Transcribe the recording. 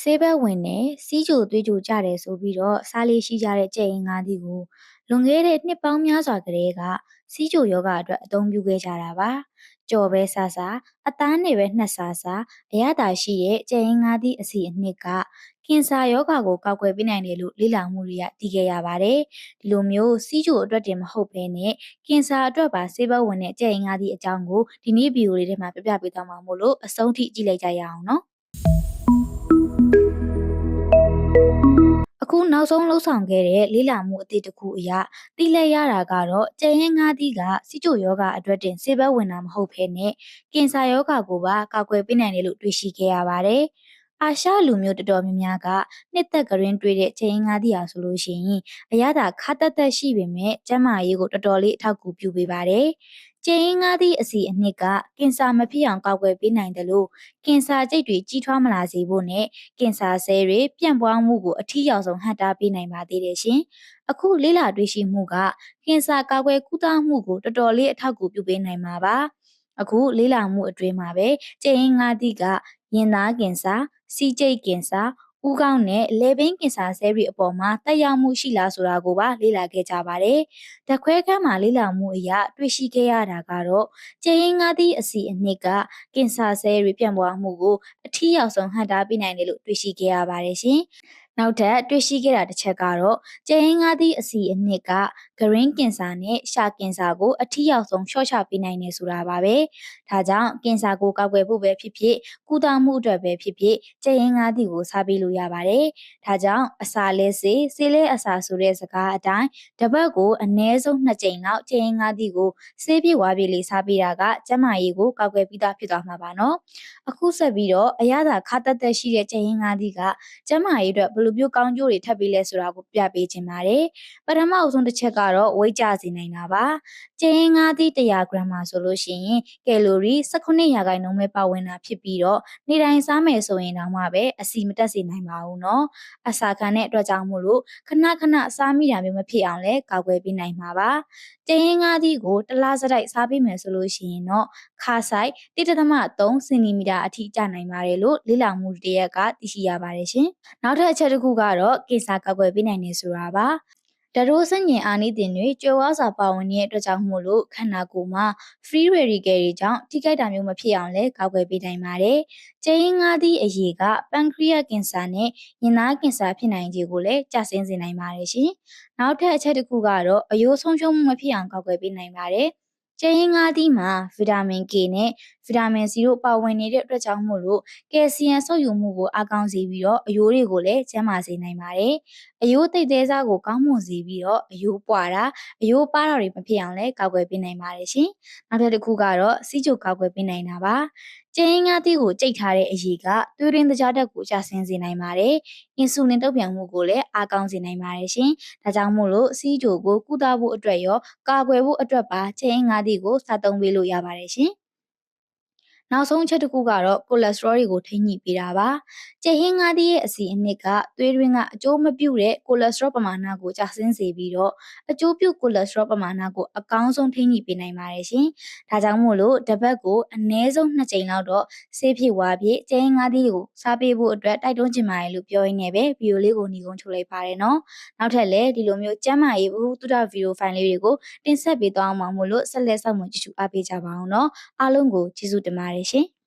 ဆေးဘက်ဝင်နဲ့စီးကြိုသွေးကြိုကြတယ်ဆိုပြီးတော့စားလေးရှိကြတဲ့ကြက်ရင်ငါးသီးကိုလွန်ခဲ့တဲ့နှစ်ပေါင်းများစွာကတည်းကစီးကြိုယောဂအတွက်အသုံးပြုခဲ့ကြတာပါကြော်ပဲဆဆအသားနဲ့ပဲနှက်ဆဆအရသာရှိတဲ့ကြက်ရင်ငါးသီးအစီအနှစ်ကကင်ဆာယောဂါကိုကောက်ွယ်ပေးနိုင်တယ်လို့လေ့လာမှုတွေကသိခဲ့ရပါတယ်ဒီလိုမျိုးစီးကြိုအတွက်တင်မဟုတ်ဘဲနဲ့ကင်ဆာအတွက်ပါဆေးဘက်ဝင်တဲ့ကြက်ရင်ငါးသီးအကြောင်းကိုဒီနေ့ဗီဒီယိုလေးထဲမှာပြပြပေးသွားမှာမို့လို့အဆုံးထိကြည့်လိုက်ကြရအောင်နော် နောက်ဆုံးလှုပ်ဆောင်ခဲ့တဲ့လေးလာမှုအသစ်တစ်ခုအရတိလက်ရတာကတော့ကျန်ရင်ငါးသီးကစီချိုယောဂအတွက်တင်ဆေးဘက်ဝင်တာမဟုတ်ဘဲနဲ့ကင်ဆာယောဂကိုပါကာကွယ်ပေးနိုင်တယ်လို့တွေ့ရှိခဲ့ရပါတယ်။အာရှလူမျိုးတော်တော်များများကနှစ်သက်ကရင်တွေ့တဲ့ကျန်ရင်ငါးသီးဟာဆိုလို့ရှိရင်အရသာခါတက်တက်ရှိပေမဲ့ကျန်းမာရေးကိုတော်တော်လေးအထောက်အကူပြုပေးပါတယ်။ ကျင်းရင်ငါးသည့်အစီအနှစ်ကကင်ဆာမဖြစ်အောင်ကာကွယ်ပေးနိုင်တယ်လို့ကင်ဆာကြိတ်တွေကြီးထွားမလာစေဖို့နဲ့ကင်ဆာဆဲတွေပြန့်ပွားမှုကိုအထီးရောက်ဆုံးဟန့်တားပေးနိုင်ပါသေးတယ်ရှင်။အခုလေးလာတွေ့ရှိမှုကကင်ဆာကာကွယ်ကုသမှုကိုတော်တော်လေးအထောက်အကူပြုပေးနိုင်မှာပါ။အခုလေးလာမှုအတွင်းမှာပဲကျင်းရင်ငါးသည့်ကရင်သားကင်ဆာစီကြိတ်ကင်ဆာ ဦးခေါင်းနဲ့လေဘင်းကင်ဆာဆဲတွေအပေါ်မှာတက်ရောက်မှုရှိလားဆိုတာကိုပါလေ့လာခဲ့ကြပါတယ်။ဓာတ်ခွဲခန်းမှာလေ့လာမှုအရတွေ့ရှိခဲ့ရတာကတော့ကျင်းရင်ငါးသည့်အစီအနှစ်ကကင်ဆာဆဲတွေပြန့်ပွားမှုကိုအထီးရောက်ဆုံးဟန့်တားပေးနိုင်တယ်လို့တွေ့ရှိခဲ့ရပါတယ်ရှင်။ နောက်ထပ်တွေ့ရှိခဲ့တာတစ်ချက်ကတော့ကျင်းရင်ငါးသည့်အစီအနှစ်ကဂရင်းကင်ဆာနဲ့ရှာကင်ဆာကိုအထီးရောက်ဆုံးလျှော့ချပေးနိုင်တယ်ဆိုတာပါပဲ။ဒါကြောင့်ကင်ဆာကိုကောက်ွယ်ဖို့ပဲဖြစ်ဖြစ်ကုသမှုအတွက်ပဲဖြစ်ဖြစ်ကျင်းရင်ငါးသည့်ကိုစားပေးလို့ရပါတယ်။ဒါကြောင့်အစာလဲစေးစေးလဲအစာဆိုတဲ့စကားအတိုင်းတပတ်ကိုအနည်းဆုံး2ကြိမ်လောက်ကျင်းရင်ငါးသည့်ကိုဆေးပြေဝါပြေလေးစားပေးတာကကျန်းမာရေးကိုကောက်ွယ်ပြီးသားဖြစ်သွားမှာပါနော်။အခုဆက်ပြီးတော့အရသာခါတက်တက်ရှိတဲ့ကျင်းရင်ငါးသည့်ကကျန်းမာရေးအတွက်ဘယ်လိုမျိုးကောင်းကျိုးတွေထပ်ပြီးလဲဆိုတာကိုပြပေးခြင်းပါတယ်။ပထမအဆုံးတစ်ချက်ကတော့ဝိတ်ကျစေနိုင်တာပါ။ကျင်းရင်ငါးသည့်100 gram မှာဆိုလို့ရှိရင်ကယ်လိုရီ18ရာခိုင်နှုန်းပဲပါဝင်တာဖြစ်ပြီးတော့နေ့တိုင်းစားမယ်ဆိုရင်တော့မှပဲအစီမတက်စေနိုင်ပါဘူးเนาะအစာခံတဲ့အတွက်ကြောင့်မို့လို့ခဏခဏစားမိတာမျိုးမဖြစ်အောင်လဲကာကွယ်ပေးနိုင်မှာပါကျင်းရင်ငါးသီးကိုတစ်လားစတိုက်စားပေးမယ်ဆိုလို့ရှိရင်တော့ခါဆိုင်1.3စင်တီမီတာအထိကျနိုင်ပါတယ်လို့လေ့လာမှုတရက်ကသိရှိရပါတယ်ရှင်နောက်ထပ်အချက် တစ်ခုကတော့ကင်ဆာကာကွယ်ပေးနိုင်နေဆိုတာပါတရိုးစညင်အာနိသင်တွေကြွယ်ဝစွာပါဝင်တဲ့အတွက်ကြောင့်မို့လို့ခန္ဓာကိုယ်မှာ free radical တွေကြောင့်ထိခိုက်တာမျိုးမဖြစ်အောင်လဲကာကွယ်ပေးနိုင်ပါတယ်။ကျင်းငါးသည့်အရေးက pancreas ကင်ဆာနဲ့ရင်သားကင်ဆာဖြစ်နိုင်ခြေကိုလည်းကျဆင်းစေနိုင်ပါတယ်ရှင်။နောက်ထပ်အချက်တစ်ခုကတော့အယိုးဆုံးရှုံးမှုမဖြစ်အောင်ကာကွယ်ပေးနိုင်ပါတယ်။ကျင်းရင်ငါးသီးမှာဗီတာမင် K နဲ့ ဗီတာမင် C တို့ပါဝင်နေတဲ့အတွက်ကြောင့်မို့လို့ကယ်လ်ဆီယမ်ဆုပ်ယူမှုကိုအားကောင်းစေပြီးတော့အယိုးတွေကိုလည်းကျန်းမာစေနိုင်ပါတယ်။အယိုးတိတ်သေးစားကိုကောင်းမွန်စေပြီးတော့အယိုးပွာတာအယိုးပါတာတွေမဖြစ်အောင်လည်းကာကွယ်ပေးနိုင်ပါတယ်ရှင်။နောက်တစ်ခုကတော့စီးကြိုကာကွယ်ပေးနိုင်တာပါ။ကျင်းငါးသီးကိုကြိတ်ထားတဲ့အရေးကသွေးရင်းတကြားတက်ကိုကျဆင်းစေနိုင်ပါတယ်။အင်ဆူလင်တုပ်ပြန်မှုကိုလည်းအားကောင်းစေနိုင်ပါတယ်ရှင်။ဒါကြောင့်မို့လို့စီးကြိုကိုကုသဖို့အတွက်ရောကာကွယ်ဖို့အတွက်ပါကျင်းငါးသီးကိုစားသုံးပေးလို့ရပါတယ်ရှင်။ နောက်ဆုံးချက်တစ်ခုကတော့ကိုလက်စထရောတွေကိုထိန်းညှိပေးတာပါ။ကြက်ဟင်းငါးသီးရဲ့အစီအနှစ်ကသွေးတွင်းကအကျိုးမပြုတဲ့ကိုလက်စထရောပမာဏကိုကျဆင်းစေပြီးတော့အကျိုးပြုကိုလက်စထရောပမာဏကိုအကောင်းဆုံးထိန်းညှိပေးနိုင်ပါတယ်ရှင်။ဒါကြောင့်မို့လို့တပတ်ကိုအနည်းဆုံး2ကြိမ်လောက်တော့ဆေးဖြစ်ဝါဖြစ်ကြက်ဟင်းငါးသီးကိုစားပေးဖို့အတွက်တိုက်တွန်းချင်ပါတယ်လို့ပြောရင်းနဲ့ပဲဗီဒီယိုလေးကိုညီကုန်းထုတ်လိုက်ပါတယ်နော်။နောက်ထပ်လည်းဒီလိုမျိုးကျမ်းမာရေးဘူးတုဒဗီဒီယိုဖိုင်လေးတွေကိုတင်ဆက်ပေးသွားအောင်ပါမို့လို့ဆက်လက်စောင့်မျှော်ကြည့်ရှုအားပေးကြပါအောင်နော်။အားလုံးကိုကျေးဇူးတင်ပါတယ်ရှင်။